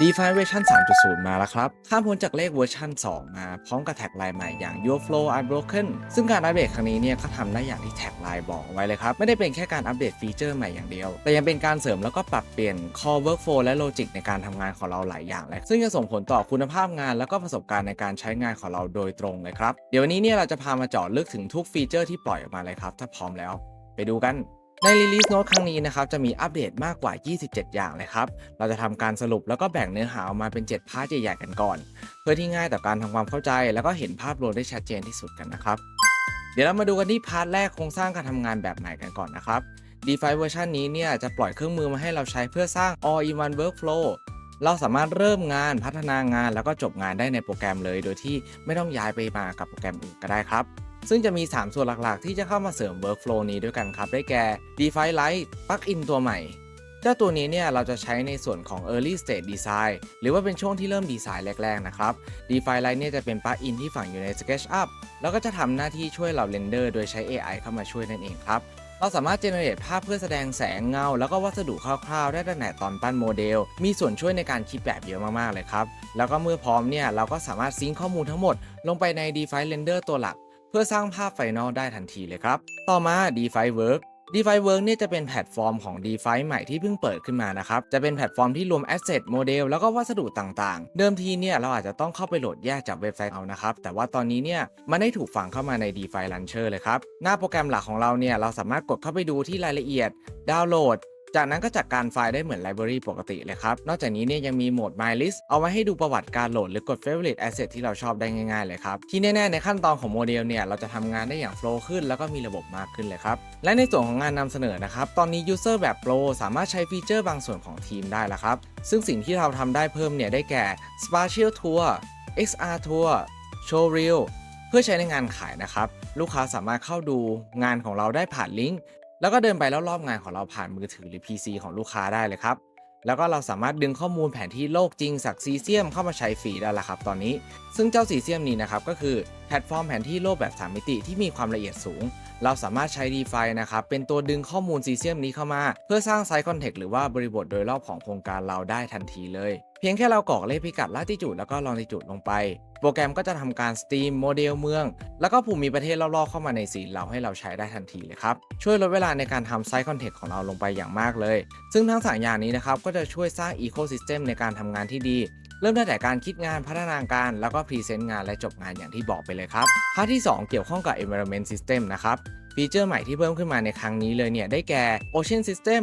DeFi เวอร์ชัน3.0 มาแล้วครับ ข้ามพ้นจากเลขเวอร์ชัน2 มา พร้อมกับแท็กไลน์ใหม่อย่าง Your Flow Unbroken ซึ่งการอัปเดตครั้งนี้เนี่ยก็ทำได้อย่างที่แท็กไลน์บอกไว้เลยครับ ไม่ได้เป็นแค่การอัปเดตฟีเจอร์ใหม่อย่างเดียว แต่ยังเป็นการเสริมแล้วก็ปรับเปลี่ยน core workflow และ logic ในการทำงานของเราหลายอย่างเลยซึ่งจะส่งผลต่อคุณภาพงาน แล้วก็ประสบการณ์ในการใช้งานของเราโดยตรงเลยครับ เดี๋ยววันนี้เนี่ยเราจะพามาเจาะลึกถึงทุกฟีเจอร์ที่ปล่อยออกมาเลยครับ ถ้าพร้อมแล้ว ไปดูกัน ใน Release Note ครั้งนี้นะครับจะมีอัปเดตมากกว่า 27 อย่างเลยครับ เราจะทำการสรุปแล้วก็แบ่งเนื้อหาออกมาเป็น 7 พาร์ทใหญ่ๆกันก่อน เพื่อที่ง่ายต่อการทำความเข้าใจ แล้วก็เห็นภาพรวมได้ชัดเจนที่สุดกันนะครับ เดี๋ยวเรามาดูกันที่พาร์ทแรกโครงสร้างการทำงานแบบใหม่กันก่อนนะครับ DeFi เวอร์ชันนี้เนี่ยจะปล่อยเครื่องมือมาให้เราใช้เพื่อสร้าง all-in-one workflow เราสามารถเริ่มงานพัฒนางานแล้วก็จบงานได้ในโปรแกรมเลย โดยที่ไม่ต้องย้ายไปมากับโปรแกรมอื่นก็ได้ครับ ซึ่งจะมี 3 ส่วนหลักๆ ที่จะเข้ามาเสริม workflow นี้ด้วยกันครับ ได้แก่ DeFi Lite Plugin ตัวใหม่ เจ้าตัวนี้เนี่ยเราจะใช้ในส่วนของ early stage design หรือว่าเป็นช่วงที่เริ่มดีไซน์แรกๆ นะครับ DeFi Lite เนี่ยจะเป็น plugin ที่ฝังอยู่ใน SketchUp แล้วก็จะทำหน้าที่ช่วยเราเรนเดอร์โดยใช้ AI เข้ามาช่วยนั่นเองครับเราสามารถเจเนเรตภาพเพื่อแสดงแสงเงา แล้วก็วัสดุคร่าวๆ ได้ตั้งแต่ตอนปั้นโมเดล มีส่วนช่วยในการคิดแบบเยอะมากๆเลยครับ แล้วก็เมื่อพร้อมเนี่ย เราก็สามารถซิงค์ข้อมูลทั้งหมด ลงไปใน DeFi Render ตัวหลัก พื่อสร้างภาพไฟนอลได้ทันทีเลยครับ ต่อมา DeFi Work DeFi Work เนี่ยจะเป็นแพลตฟอร์มของ DeFi ใหม่ที่เพิ่งเปิดขึ้นมานะครับ จะเป็นแพลตฟอร์มที่รวม Asset โมเดลแล้วก็วัสดุต่างๆ เดิมทีเนี่ยเราอาจจะต้องเข้าไปโหลดแยกจากเว็บไซต์เอานะครับ แต่ว่าตอนนี้เนี่ยมันได้ถูกฝังเข้ามาใน DeFi Launcher เลยครับ หน้าโปรแกรมหลักของเราเนี่ยเราสามารถกดเข้าไปดูที่รายละเอียด ดาวน์โหลด จากนั้นก็จัดการไฟล์ได้เหมือนไลบรารีปกติเลยครับ นอกจากนี้เนี่ยยังมีโหมด My List เอาไว้ให้ดูประวัติการโหลดหรือกด Favorite Asset ที่เราชอบได้ง่ายๆเลยครับ ที่แน่ๆในขั้นตอนของโมเดลเนี่ยเราจะทำงานได้อย่างโฟล์ขึ้นแล้วก็มีระบบมากขึ้นเลยครับ และในส่วนของงานนำเสนอนะครับ ตอนนี้ User แบบ Pro สามารถใช้ฟีเจอร์บางส่วนของทีมได้แล้วครับ ซึ่งสิ่งที่เราทำได้เพิ่มเนี่ยได้แก่ Spatial Tour XR Tour Showreel เพื่อใช้ในงานขายนะครับ ลูกค้าสามารถเข้าดูงานของเราได้ผ่านลิงก์ แล้วก็เดินไปแล้วรอบงานของเราผ่านมือถือหรือ PC ของลูกค้าได้เลยครับ แล้วก็เราสามารถดึงข้อมูลแผนที่โลกจริงจากซีเซียมเข้ามาใช้ฟรีได้แล้วครับตอนนี้ ซึ่งเจ้าซีเซียมนี้นะครับก็คือแพลตฟอร์มแผนที่โลกแบบ 3 มิติที่มีความละเอียดสูง เราสามารถใช้ DeFi นะครับเป็นตัวดึงข้อมูลซีเซียมนี้เข้ามา เพื่อสร้างไซต์คอนเทกต์หรือว่าบริบทโดยรอบของโครงการเราได้ทันทีเลยเพียงแค่เรากรอกเลขพิกัดลาติจูดแล้วก็ลองติจูดลงไป โปรแกรมก็จะทำการสตรีมโมเดลเมือง แล้วก็ภูมิประเทศรอบๆเข้ามาในซีนเราให้เราใช้ได้ทันทีเลยครับ ช่วยลดเวลาในการทำไซต์คอนเทกต์ของเราลงไปอย่างมากเลย ซึ่งทั้งสามอย่างนี้นะครับก็จะช่วยสร้างอีโคซิสเต็มในการทำงานที่ดีเริ่มตั้งแต่การคิดงานพัฒนาการแล้วก็พรีเซนต์งานและจบงานอย่างที่บอกไปเลยครับพาร์ทที่ 2 เกี่ยวข้องกับ environment system นะครับฟีเจอร์ใหม่ที่เพิ่มขึ้นมาในครั้งนี้เลยเนี่ยได้แก่ Ocean System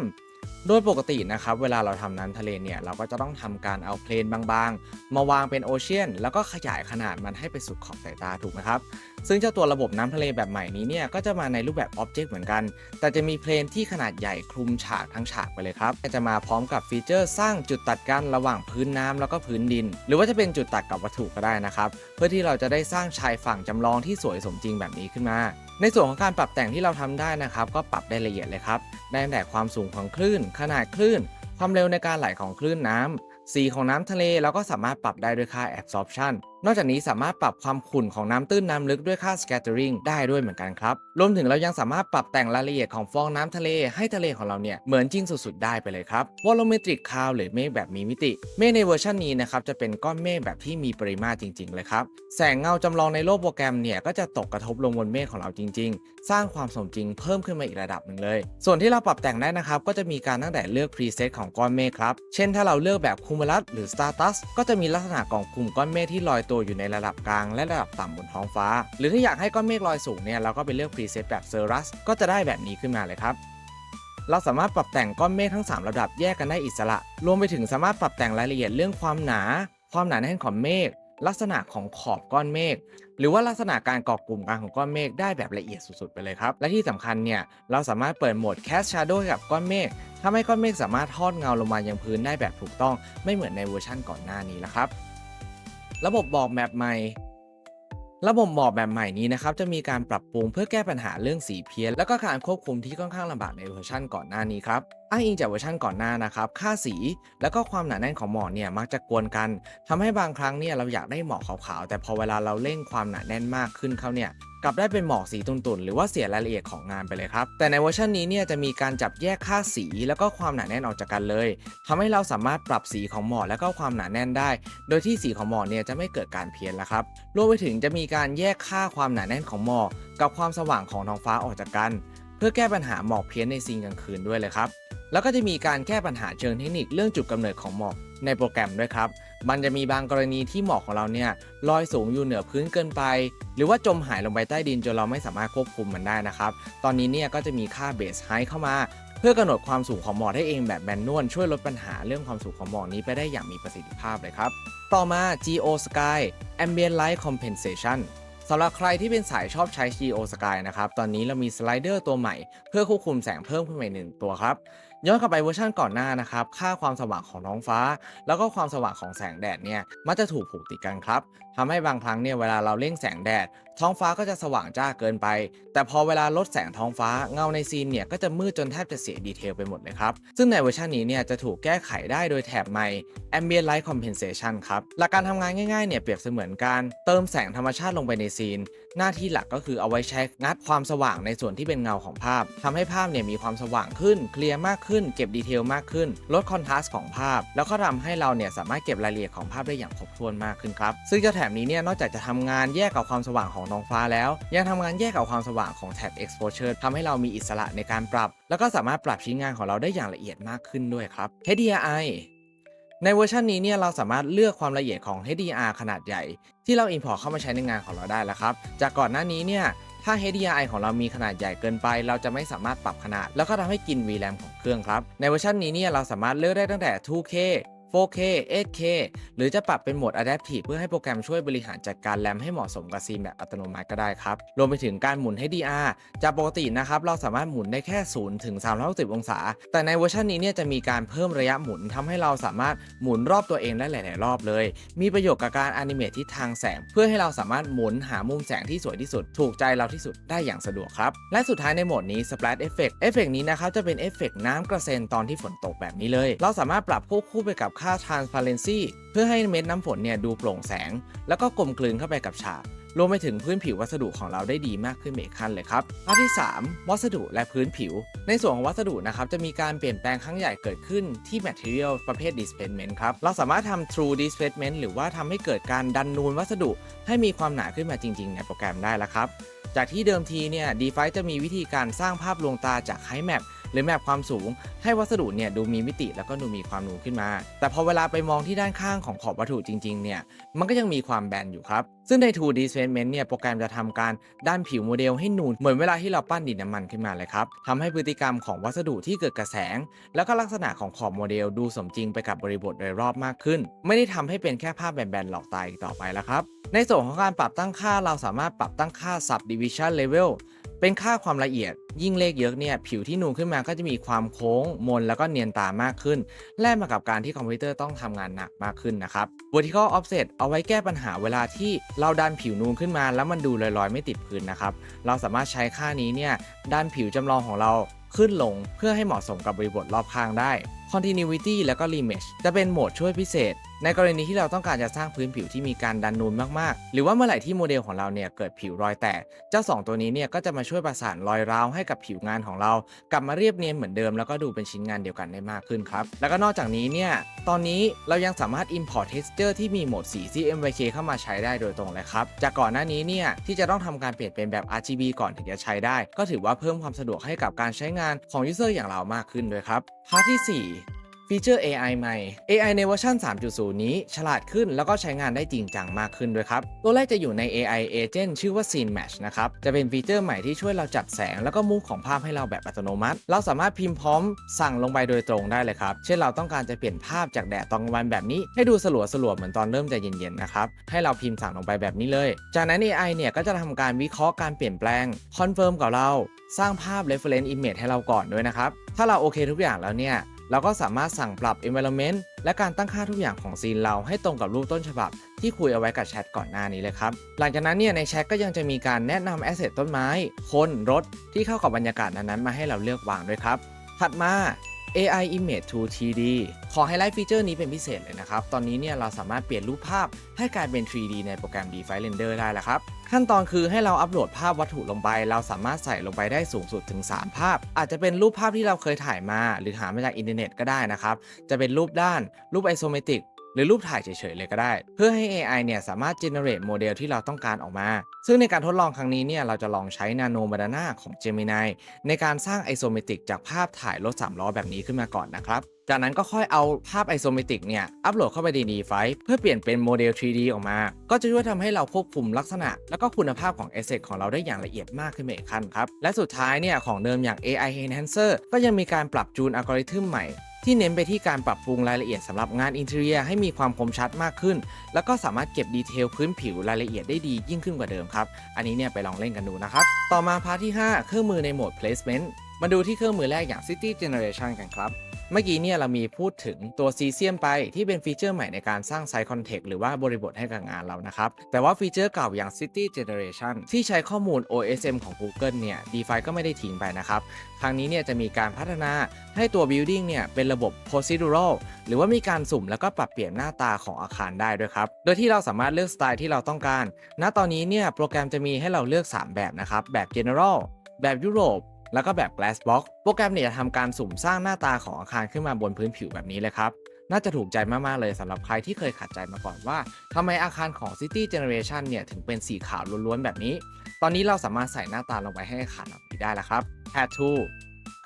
โดยปกตินะครับเวลาเราทำน้ำทะเลเนี่ยเราก็จะต้องทำการเอาเพลนบางๆ มาวางเป็นโอเชียน แล้วก็ขยายขนาดมันให้ไปสุดขอบสายตาถูกไหมครับ ซึ่งเจ้าตัวระบบน้ำทะเลแบบใหม่นี้เนี่ยก็จะมาในรูปแบบอ็อบเจกต์เหมือนกัน แต่จะมีเพลนที่ขนาดใหญ่คลุมฉากทั้งฉากไปเลยครับจะมาพร้อมกับฟีเจอร์สร้างจุดตัดกันระหว่างพื้นน้ำแล้วก็พื้นดิน หรือว่าจะเป็นจุดตัดกับวัตถุก็ได้นะครับเพื่อที่เราจะได้สร้างชายฝั่งจำลองที่สวยสมจริงแบบนี้ขึ้นมา ในส่วนของการปรับแต่งที่เราทำได้นะครับ ก็ปรับได้ละเอียดเลยครับได้ตั้งแต่ความสูงของคลื่น ขนาดคลื่น ความเร็วในการไหลของคลื่นน้ำสีของน้ำทะเลเราก็สามารถปรับได้ด้วยค่า absorption นอกจากนี้สามารถปรับความขุ่นของน้ำตื้นน้ำลึกด้วยค่า scattering ได้ด้วยเหมือนกันครับ รวมถึงเรายังสามารถปรับแต่งรายละเอียดของฟองน้ำทะเลให้ทะเลของเราเนี่ยเหมือนจริงสุดๆ ได้ไปเลยครับ volumetric cloud หรือเมฆแบบมีมิติ เมฆในเวอร์ชันนี้นะครับจะเป็นก้อนเมฆแบบที่มีปริมาตรจริง ๆ เลยครับ แสงเงาจำลองในโลกโปรแกรมเนี่ยก็จะตกกระทบลงบนเมฆของเราจริง ๆ สร้างความสมจริงเพิ่มขึ้นมาอีกระดับหนึ่งเลย ส่วนที่เราปรับแต่งได้นะครับก็จะมีการตั้งแต่เลือก preset ของก้อนเมฆครับ เช่น ถ้าเราเลือกแบบ cumulus หรือ stratus ก็จะมีลักษณะของกลุ่มก้อนเมฆที่ลอยตัวอยู่ในระดับกลางและระดับต่ำบนท้องฟ้า หรือถ้าอยากให้ก้อนเมฆลอยสูงเนี่ยเราก็ไปเลือก preset แบบ cirrus ก็จะได้แบบนี้ขึ้นมาเลยครับเราสามารถปรับแต่งก้อนเมฆทั้ง 3 ระดับแยกกันได้อิสระ รวมไปถึงสามารถปรับแต่งรายละเอียดเรื่องความหนา ความหนาแน่นของเมฆ ลักษณะของขอบก้อนเมฆ หรือว่าลักษณะการเกาะกลุ่มกันของก้อนเมฆได้แบบละเอียดสุดๆไปเลยครับ และที่สำคัญเนี่ย เราสามารถเปิดโหมด Cast Shadow กับก้อนเมฆทำให้ก้อนเมฆสามารถทอดเงาลงมายังพื้นได้แบบถูกต้อง ไม่เหมือนในเวอร์ชั่นก่อนหน้านี้แล้วครับ ระบบบอกแมปใหม่ ระบบหมอกแบบใหม่นี้นะครับจะมีการปรับปรุงเพื่อแก้ปัญหาเรื่องสีเพี้ยน และก็การควบคุมที่ค่อนข้างลำบากในเวอร์ชันก่อนหน้านี้ครับอ้างอิงจากเวอร์ชันก่อนหน้านะครับ ค่าสี แล้วก็ความหนาแน่นของหมอกเนี่ยมักจะกวนกันทำให้บางครั้งเนี่ยเราอยากได้หมอกขาวๆ แต่พอเวลาเราเร่งความหนาแน่นมากขึ้นเขาเนี่ย กลับได้เป็นหมอกสีตุ่นๆ หรือว่าเสียรายละเอียดของงานไปเลยครับ แต่ในเวอร์ชันนี้เนี่ยจะมีการจับแยกค่าสีแล้วก็ความหนาแน่นออกจากกันเลยทำให้เราสามารถปรับสีของหมอกแล้วก็ความหนาแน่นได้ โดยที่สีของหมอกเนี่ยจะไม่เกิดการเพี้ยนแล้วครับ รวมไปถึงจะมีการแยกค่าความหนาแน่นของหมอกกับความสว่างของท้องฟ้าออกจากกัน เพื่อแก้ปัญหาหมอกเพี้ยนในซีนกลางคืนด้วยเลยครับ แล้วก็จะมีการแก้ปัญหาเชิงเทคนิคเรื่องจุดกำเนิดของหมอก ในโปรแกรมด้วยครับ มันจะมีบางกรณีที่หมอกของเราเนี่ยลอยสูงอยู่เหนือพื้นเกินไป หรือว่าจมหายลงไปใต้ดินจนเราไม่สามารถควบคุมมันได้นะครับ ตอนนี้เนี่ยก็จะมีค่าเบสไฮเข้ามา เพื่อกำหนดความสูงของหมอกได้เองแบบแมนนวลช่วยลดปัญหาเรื่องความสูงของหมอกนี้ไปได้อย่างมีประสิทธิภาพเลยครับ ต่อมา Geo Sky Ambient Light Compensation สำหรับใครที่เป็นสายชอบใช้ Geo Sky นะครับ ตอนนี้เรามีสไลเดอร์ตัวใหม่ เพื่อควบคุมแสงเพิ่มขึ้นมาอีกหนึ่งตัวครับ ย้อนกลับไปเวอร์ชันก่อนหน้านะครับ ค่าความสว่างของท้องฟ้า แล้วก็ความสว่างของแสงแดดเนี่ยมักจะถูกผูกติดกันครับทำให้บางครั้งเนี่ยเวลาเราเล่งแสงแดด ท้องฟ้าก็จะสว่างจ้าเกินไป แต่พอเวลาลดแสงท้องฟ้าเงาในซีนเนี่ยก็จะมืดจนแทบจะเสียดีเทลไปหมดเลยครับ ซึ่งในเวอร์ชันนี้เนี่ยจะถูกแก้ไขได้โดยแถบใหม่ Ambient Light Compensation ครับหลักการทำงานง่ายๆเนี่ยเปรียบเสมือนการเติมแสงธรรมชาติลงไปในซีน หน้าที่หลักก็คือเอาไว้ใช้งัดความสว่างในส่วนที่เป็นเงาของภาพทำให้ภาพเนี่ยมีความสว่างขึ้น เคลียร์มากขึ้น เก็บดีเทลมากขึ้น ลดคอนทราสต์ของภาพ แล้วก็ทำให้เราเนี่ยสามารถเก็บรายละเอียดของภาพได้อย่างครบถ้วนมากขึ้นครับ ซึ่งเจ้าแถบนี้เนี่ยนอกจากจะทำงานแยกกับความสว่างของท้องฟ้าแล้ว ยังทำงานแยกกับความสว่างของแถบ exposure ทำให้เรามีอิสระในการปรับ แล้วก็สามารถปรับชิ้นงานของเราได้อย่างละเอียดมากขึ้นด้วยครับ HDRI ในเวอร์ชันนี้เนี่ยเราสามารถเลือกความละเอียดของ HDR ขนาดใหญ่ ที่เรา import เข้ามาใช้ในงานของเราได้แล้วครับ จากก่อนหน้านี้เนี่ยถ้า HDRI ของเรามีขนาดใหญ่เกินไป เราจะไม่สามารถปรับขนาด แล้วก็ทำให้กิน VRAM ของเครื่องครับ ในเวอร์ชันนี้เนี่ยเราสามารถเลือกได้ตั้งแต่ 2K 4K 8K หรือจะปรับเป็นโหมด Adaptive เพื่อให้โปรแกรมช่วยบริหารจัดการแรมให้เหมาะสมกับซีนแบบอัตโนมัติก็ได้ครับ รวมไปถึงการหมุน HDR จากปกตินะครับ เราสามารถหมุนได้แค่ 0 ถึง 360 องศา แต่ในเวอร์ชันนี้เนี่ยจะมีการเพิ่มระยะหมุนทำให้เราสามารถหมุนรอบตัวเองได้หลาย ๆ รอบเลย มีประโยชน์กับการอนิเมตทิศทางแสง เพื่อให้เราสามารถหมุนหามุมแสงที่สวยที่สุด ถูกใจเราที่สุดได้อย่างสะดวกครับ และสุดท้ายในโหมดนี้ Splash Effect เอฟเฟกนี้นะครับจะเป็นเอฟเฟกน้ำกระเซ็นตอนที่ฝนตกแบบนี้เลย เราสามารถปรับควบคู่ไปกับค่า transparency เพื่อให้เม็ดน้ำฝนเนี่ยดูโปร่งแสง แล้วก็กลมกลืนเข้าไปกับฉากรวมไปถึงพื้นผิววัสดุของเราได้ดีมากขึ้นเมกขั้นเลยครับภาพที่ 3 วัสดุและพื้นผิว ในส่วนของวัสดุนะครับจะมีการเปลี่ยนแปลงครั้งใหญ่เกิดขึ้นที่ material ประเภท displacement ครับ เราสามารถทำ true displacement หรือว่าทำให้เกิดการดันนูนวัสดุ ให้มีความหนาขึ้นมาจริง ๆ ในโปรแกรมได้แล้วครับ จากที่เดิมทีเนี่ย DeFi จะมีวิธีการสร้างภาพลวงตาจาก Height Map หรือแมปความสูง ให้วัสดุเนี่ยดูมีมิติแล้วก็ดูมีความนูนขึ้นมา แต่พอเวลาไปมองที่ด้านข้างของขอบวัตถุจริงๆเนี่ยมันก็ยังมีความแบนอยู่ครับ ซึ่งใน 2D Displacement เนี่ยโปรแกรมจะทำการด้านผิวโมเดลให้นูนเหมือนเวลาที่เราปั้นดินน้ำมันขึ้นมาเลยครับทำให้พฤติกรรมของวัสดุที่เกิดกระแสง แล้วก็ลักษณะของขอบโมเดลดูสมจริงไปกับบริบทโดยรอบมากขึ้น ไม่ได้ทำให้เป็นแค่ภาพแบนๆหลอกตาอีกต่อไปแล้วครับในส่วนของการปรับตั้งค่าเราสามารถปรับตั้งค่า subdivision level เป็นค่าความละเอียด ยิ่งเลขเยอะเนี่ยผิวที่นูนขึ้นมาก็จะมีความโค้งมนแล้วก็เนียนตามากขึ้น แลกมากับการที่คอมพิวเตอร์ต้องทำงานหนักมากขึ้นนะครับ vertical offset เอาไว้แก้ปัญหาเวลาที่เราดันผิวนูนขึ้นมา แล้วมันดูลอยๆ ไม่ติดพื้นนะครับเราสามารถใช้ค่านี้เนี่ยดันผิวจำลองของเราขึ้นลงเพื่อให้เหมาะสมกับบริบทรอบข้างได้ continuity แล้วก็ remesh จะเป็นโหมดช่วยพิเศษ ในกรณีที่เราต้องการจะสร้างพื้นผิวที่มีการดันนูนมากๆ หรือว่าเมื่อไหร่ที่โมเดลของเราเนี่ยเกิดผิวรอยแตก เจ้า 2 ตัวนี้เนี่ยก็จะมาช่วยประสานรอยร้าวให้กับผิวงานของเรา กลับมาเรียบเนียนเหมือนเดิมแล้วก็ดูเป็นชิ้นงานเดียวกันได้มากขึ้นครับ แล้วก็นอกจากนี้เนี่ย ตอนนี้เรายังสามารถ import texture ที่มีโหมดสี CMYK เข้ามาใช้ได้โดยตรงเลยครับ จากก่อนหน้านี้เนี่ยที่จะต้องทำการเปลี่ยนเป็นแบบ RGB ก่อนถึงจะใช้ได้ ก็ถือว่าเพิ่มความสะดวกให้กับการใช้งานของยูเซอร์อย่างเรามากขึ้นด้วยครับพาร์ทที่ 4 ฟีเจอร์ AI ใหม่ AI ในเวอร์ชัน3.0 นี้ฉลาดขึ้นแล้วก็ใช้งานได้จริงจังมากขึ้นด้วยครับ ตัวแรกจะอยู่ใน AI Agent ชื่อว่า Scene Match นะครับ จะเป็นฟีเจอร์ใหม่ที่ช่วยเราจัดแสง แล้วก็มุมของภาพให้เราแบบอัตโนมัติ เราสามารถพิมพ์พร้อมสั่งลงไปโดยตรงได้เลยครับ เช่นเราต้องการจะเปลี่ยนภาพจากแดดตอนกลางวันแบบนี้ ให้ดูสลัวสลัวเหมือนตอนเริ่มใจเย็นๆนะครับ ให้เราพิมพ์สั่งลงไปแบบนี้เลย จากนั้น AI เนี่ยก็จะทำการวิเคราะห์การเปลี่ยนแปลงคอนเฟิร์มกับเรา สร้างภาพ reference image ให้เราก่อนด้วยนะครับ ถ้าเราโอเคทุกอย่างแล้วเนี่ย เราก็สามารถสั่งปรับ environment และการตั้งค่าทุกอย่างของซีนเราให้ตรงกับรูปต้นฉบับ ที่คุยเอาไว้กับแชทก่อนหน้านี้เลยครับ หลังจากนั้นเนี่ยในแชทก็ยังจะมีการแนะนำแอสเซทต้นไม้ คน รถ ที่เข้ากับบรรยากาศนั้นๆมาให้เราเลือกวางด้วยครับ ถัดมา AI Image to 3D ขอไฮไลท์ฟีเจอร์นี้เป็นพิเศษเลยนะครับ ตอนนี้เนี่ยเราสามารถเปลี่ยนรูปภาพให้กลายเป็น 3D ในโปรแกรม DeFi Render ได้แล้วครับ ขั้นตอนคือให้เราอัปโหลดภาพวัตถุลงไป เราสามารถใส่ลงไปได้สูงสุดถึง 3 ภาพ อาจจะเป็นรูปภาพที่เราเคยถ่ายมา หรือหามาจากอินเทอร์เน็ตก็ได้นะครับ จะเป็นรูปด้าน รูปไอโซเมตริก หรือรูปถ่ายเฉยๆเลยก็ได้ เพื่อให้ AI เนี่ยสามารถ generate โมเดลที่เราต้องการออกมา ซึ่งในการทดลองครั้งนี้เนี่ยเราจะลองใช้ Nano Banana ของ Gemini ในการสร้างไอโซเมติกจากภาพถ่ายรถ3ล้อแบบนี้ขึ้นมาก่อนนะครับจากนั้นก็ค่อยเอาภาพไอโซเมตริกเนี่ยอัปโหลดเข้าไปใน DeFi เพื่อเปลี่ยนเป็นโมเดล 3D ออกมา ก็จะช่วยทำให้เราควบคุมลักษณะ และก็คุณภาพของ Asset ของเราได้อย่างละเอียดมากขึ้นไปอีกขั้นครับ และสุดท้ายเนี่ยของเดิมอย่าง AI Enhancer ก็ยังมีการปรับจูนอัลกอริทึมใหม่ ที่เน้นไปที่การปรับปรุงรายละเอียดสำหรับงานอินเทอร์เนียให้มีความคมชัดมากขึ้น แล้วก็สามารถเก็บดีเทลพื้นผิวรายละเอียดได้ดียิ่งขึ้นกว่าเดิมครับ อันนี้เนี่ยไปลองเล่นกันดูนะครับ ต่อมาพาร์ทที่ 5 เครื่องมือในโหมด placement มาดูที่เครื่องมือแรกอย่าง City Generation กันครับ เมื่อกี้เนี่ยเรามีพูดถึงตัวซีเซียมไปที่เป็นฟีเจอร์ใหม่ในการสร้างไซ c ์คอนเทกต์หรือว่าบริบทให้กับงานเรานะครับ แต่ว่าฟีเจอร์เก่าอย่าง City Generation ที่ใช้ข้อมูล OSM ของ Google เนี่ย DeFi ก็ไม่ได้ทิ้งไปนะครับ ครั้งนี้เนี่ยจะมีการพัฒนาให้ตัว Building เนี่ยเป็นระบบ Procedural หรือว่ามีการสุ่มแล้วก็ปรับเปลี่ยนหน้าตาของอาคารได้ด้วยครับ โดยที่เราสามารถเลือกสไตล์ที่เราต้องการ ณ ตอนนี้เนี่ยโปรแกรมจะมีให้เราเลือก 3 แบบนะครับ แบบ General แบบยุโรป แล้วก็แบบ Glass Box โปรแกรมเนี่ยจะทำการสุ่มสร้างหน้าตาของอาคารขึ้นมาบนพื้นผิวแบบนี้เลยครับ น่าจะถูกใจมาก ๆ เลยสำหรับใครที่เคยขัดใจมาก่อนว่าทำไมอาคารของ City Generation เนี่ยถึงเป็นสีขาวล้วน ๆ แบบนี้ ตอนนี้เราสามารถใส่หน้าตาลงไปให้อาคารแบบนี้ได้แล้วครับ tattoo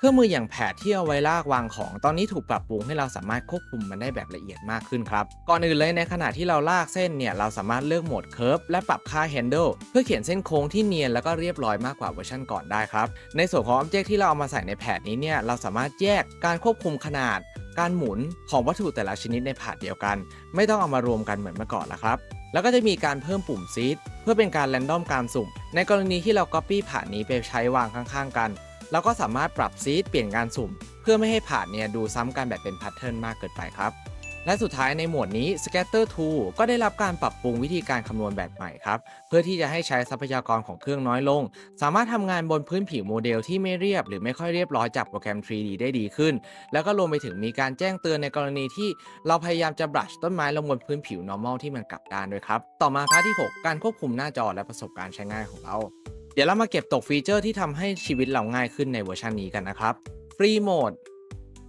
เครื่องมืออย่างแผดที่เอาไว้ลากวางของตอนนี้ถูกปรับปรุงให้เราสามารถควบคุมมันได้แบบละเอียดมากขึ้นครับ ก่อนอื่นเลยในขณะที่เราลากเส้นเนี่ยเราสามารถเลือกโหมด Curve และปรับค่า Handle เพื่อเขียนเส้นโค้งที่เนียนแล้วก็เรียบร้อยมากกว่าเวอร์ชันก่อนได้ครับ ในส่วนของ Object ที่เราเอามาใส่ในแผดนี้เนี่ยเราสามารถแยกการควบคุมขนาด การหมุนของวัตถุแต่ละชนิดในผาดเดียวกัน ไม่ต้องเอามารวมกันเหมือนเมื่อก่อนแล้วครับแล้วก็จะมีการเพิ่มปุ่มซีดเพื่อเป็นการแรนดอมการสุ่ม ในกรณีที่เรา Copy ผ่านนี้ไปใช้วางข้างๆกัน เราก็สามารถปรับซีดเปลี่ยนการสุ่ม เพื่อไม่ให้ผ่านเนี่ยดูซ้ำกันแบบเป็นแพทเทิร์นมากเกินไปครับ และสุดท้ายในหมวดนี้ Scatter Tool ก็ได้รับการปรับปรุงวิธีการคำนวณแบบใหม่ครับ เพื่อที่จะให้ใช้ทรัพยากรของเครื่องน้อยลง สามารถทำงานบนพื้นผิวโมเดลที่ไม่เรียบ หรือไม่ค่อยเรียบร้อยจากโปรแกรม 3D ได้ดีขึ้น แล้วก็รวมไปถึงมีการแจ้งเตือนในกรณีที่เราพยายามจะบรัชต้นไม้ลงบนพื้นผิว normal ที่มันกลับด้านด้วยครับ ต่อมาพาร์ทที่ 6 การควบคุมหน้าจอและประสบการณ์ใช้งานของเรา เดี๋ยวเรามาเก็บตกฟีเจอร์ที่ทำให้ชีวิตเราง่ายขึ้นในเวอร์ชันนี้กันนะครับ Free Mode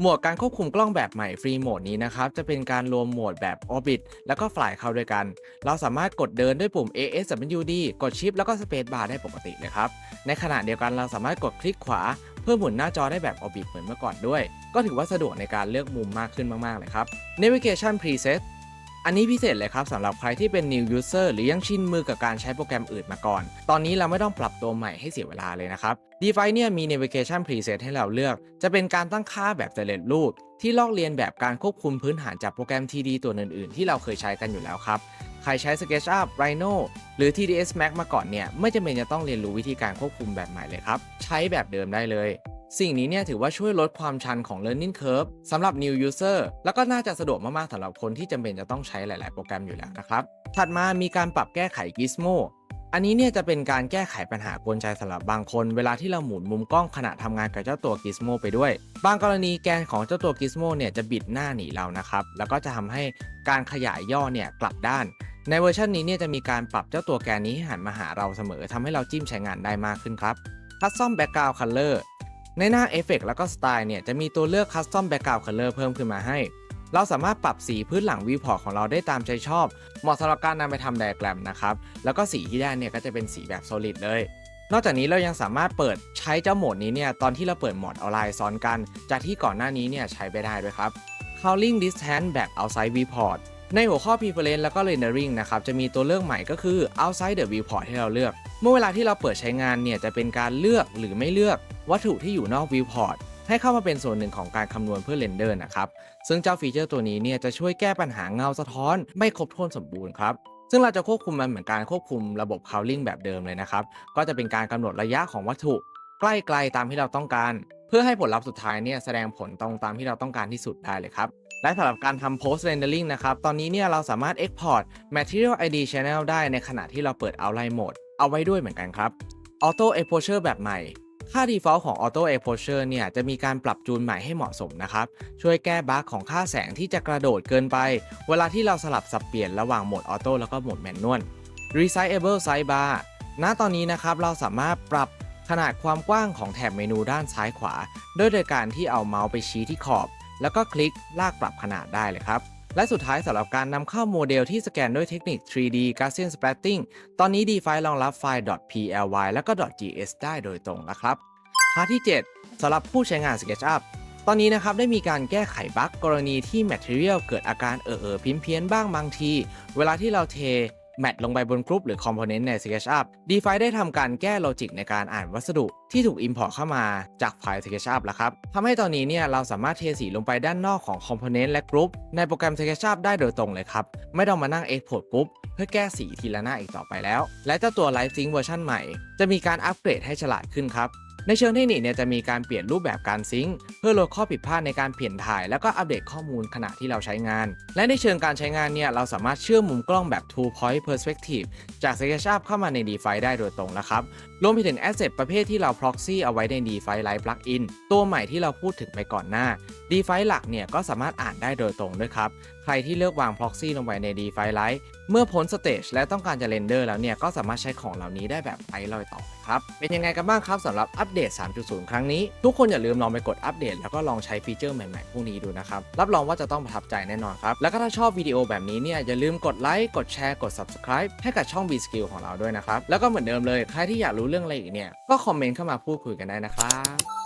โหมวดการควบคุมกล้องแบบใหม่ Free Mode นี้นะครับ จะเป็นการรวมโหมดแบบ Orbit แล้วก็ Fly เข้าด้วยกัน เราสามารถกดเดินด้วยปุ่ม ASWD กดชิปแล้วก็ Space Bar ได้ปกติเลยครับ ในขณะเดียวกันเราสามารถกดคลิกขวา เพื่อหมุนหน้าจอได้แบบ Orbit เหมือนเมื่อก่อนด้วย ก็ถือว่าสะดวกในการเลือกมุมมากขึ้นมาก ๆ เลยครับ Navigation Preset อันนี้พิเศษเลยครับสำหรับใครที่เป็น new user หรือยังชินมือกับการใช้โปรแกรมอื่นมาก่อน ตอนนี้เราไม่ต้องปรับตัวใหม่ให้เสียเวลาเลยนะครับ DeFi เนี่ยมี navigation preset ให้เราเลือก จะเป็นการตั้งค่าแบบสำเร็จรูป ที่ลอกเลียนแบบการควบคุมพื้นฐานจากโปรแกรม TD ตัวอื่นๆ ที่เราเคยใช้กันอยู่แล้วครับใครใช้ SketchUp Rhino หรือ TDS Max มาก่อนเนี่ยไม่จำเป็นจะต้องเรียนรู้วิธีการควบคุมแบบใหม่เลยครับ ใช้แบบเดิมได้เลย สิ่งนี้เนี่ยถือว่าช่วยลดความชันของ learning curve สำหรับ new user แล้วก็น่าจะสะดวกมาก ๆสำหรับคนที่จำเป็นจะต้องใช้หลาย ๆ โปรแกรมอยู่แล้วนะครับ ถัดมามีการปรับแก้ไข Gizmo อันนี้เนี่ยจะเป็นการแก้ไขปัญหากวนใจสำหรับบางคน เวลาที่เราหมุนมุมกล้องขณะทำงานกับเจ้าตัว Gizmo ไปด้วย บางกรณีแกนของเจ้าตัว Gizmo เนี่ยจะบิดหน้าหนีเรานะครับ แล้วก็จะทำให้การขยายย่อเนี่ยกลับด้าน ในเวอร์ชันนี้เนี่ยจะมีการปรับเจ้าตัวแกนนี้ให้หันมาหาเราเสมอทำให้เราจิ้มใช้งานได้มากขึ้นครับ Custom Background Color ในหน้า Effect แล้วก็ Style เนี่ยจะมีตัวเลือก Custom Background Color เพิ่มขึ้นมาให้ เราสามารถปรับสีพื้นหลังวิวพอร์ตของเราได้ตามใจชอบ เหมาะสำหรับการนำไปทำไดอะแกรมนะครับ แล้วก็สีที่ได้เนี่ยก็จะเป็นสีแบบ solid เลย นอกจากนี้เรายังสามารถเปิดใช้เจ้าโหมดนี้เนี่ยตอนที่เราเปิดโหมดออนไลน์ซ้อนกัน จากที่ก่อนหน้านี้เนี่ยใช้ไปได้ด้วยครับ Calling Distance แบบ Outside Viewport ในหัวข้อ Preference แล้วก็ Rendering นะครับ จะมีตัวเลือกใหม่ก็คือ Outside the Viewport ให้เราเลือก เมื่อเวลาที่เราเปิดใช้งานเนี่ยจะเป็นการเลือกหรือไม่เลือก วัตถุที่อยู่นอก Viewport ให้เข้ามาเป็นส่วนหนึ่งของการคำนวณเพื่อเรนเดอร์นะครับ ซึ่งเจ้าฟีเจอร์ตัวนี้เนี่ยจะช่วยแก้ปัญหาเงาสะท้อน ไม่ครบถ้วนสมบูรณ์ครับ ซึ่งเราจะควบคุมมันเหมือนการควบคุมระบบ cowling แบบเดิมเลยนะครับ ก็จะเป็นการกำหนดระยะของวัตถุ ใกล้ไกลตามที่เราต้องการ เพื่อให้ผลลัพธ์สุดท้ายเนี่ยแสดงผลตรงตามที่เราต้องการที่สุดได้เลยครับและสำหรับการทำ post rendering นะครับ ตอนนี้เนี่ยเราสามารถ export material id channel ได้ในขณะที่เราเปิด outline mode เอาไว้ด้วยเหมือนกันครับ auto exposure แบบใหม่ ค่า default ของ auto exposure เนี่ยจะมีการปรับจูนใหม่ให้เหมาะสมนะครับ ช่วยแก้บั๊กของค่าแสงที่จะกระโดดเกินไป เวลาที่เราสลับสับเปลี่ยนระหว่างโหมดออโต้แล้วก็โหมดแมนนวล resizable sidebar ณตอนนี้นะครับเราสามารถปรับขนาดความกว้างของแถบเมนูด้านซ้ายขวาด้วยโดยการที่เอาเมาส์ไปชี้ที่ขอบ แล้วก็คลิกลากปรับขนาดได้เลยครับ และสุดท้ายสำหรับการนำเข้าโมเดลที่สแกนด้วยเทคนิค 3D Gaussian Splatting ตอนนี้ DeFi รองรับไฟล์ .ply และก็ .gs ได้โดยตรงนะครับพาร์ทที่ 7สำหรับผู้ใช้งาน SketchUp ตอนนี้นะครับได้มีการแก้ไขบั๊กกรณีที่ Material เกิดอาการเออเออพิมพ์เพี้ยนบ้างบางที เวลาที่เราเท แมทลงไปบนกรุ๊ปหรือ Component ใน SketchUp DeFi ได้ทำการแก้โลจิกในการอ่านวัสดุที่ถูก Import เข้ามาจากไฟล์ SketchUp แล้วครับทำให้ตอนนี้เนี่ยเราสามารถเทสีลงไปด้านนอกของ Component และกรุ๊ปในโปรแกรม SketchUp ได้โดยตรงเลยครับ ไม่ต้องมานั่ง Export กรุ๊ปเพื่อแก้สีทีละหน้าอีกต่อไปแล้ว และเจ้าตัว Live Sync เวอร์ชันใหม่ จะมีการอัปเกรดให้ฉลาดขึ้นครับ ในเชิงเทคนิคเนี่ยจะมีการเปลี่ยนรูปแบบการซิงค์เพื่อลดข้อผิดพลาดในการเปลี่ยนถ่าย แล้วก็อัปเดตข้อมูลขณะที่เราใช้งาน และในเชิงการใช้งานเนี่ยเราสามารถเชื่อมมุมกล้องแบบ two point perspective จาก SketchUp เข้ามาใน DeFi ได้โดยตรงนะครับ รวมไปถึง Asset ประเภทที่เรา Proxy เอาไว้ใน DeFi Live Plugin ตัวใหม่ที่เราพูดถึงไปก่อนหน้า DeFi หลักเนี่ยก็สามารถอ่านได้โดยตรงด้วยครับ ใครที่เลือกวาง Proxy ลงไปใน DeFi Live เมื่อพ้นสเตจและต้องการจะเรนเดอร์แล้วเนี่ย ก็สามารถใช้ของเหล่านี้ได้แบบไร้รอยต่อครับ เป็นยังไงกันบ้างครับสำหรับอัปเดต 3.0 ครั้งนี้ ทุกคนอย่าลืมลองไปกดอัปเดต แล้วก็ลองใช้ฟีเจอร์ใหม่ๆพวกนี้ดูนะครับ รับรองว่าจะต้องประทับใจแน่นอนครับ แล้วก็ถ้าชอบวิดีโอแบบนี้เนี่ย อย่าลืมกดไลค์กดแชร์กด Subscribe ให้กับช่อง B Skill ของเราด้วยนะครับแล้วก็เหมือนเดิมเลยใครที่อยากรู้เรื่องอะไรอีกเนี่ย ก็คอมเมนต์เข้ามาพูดคุยกันได้นะครับ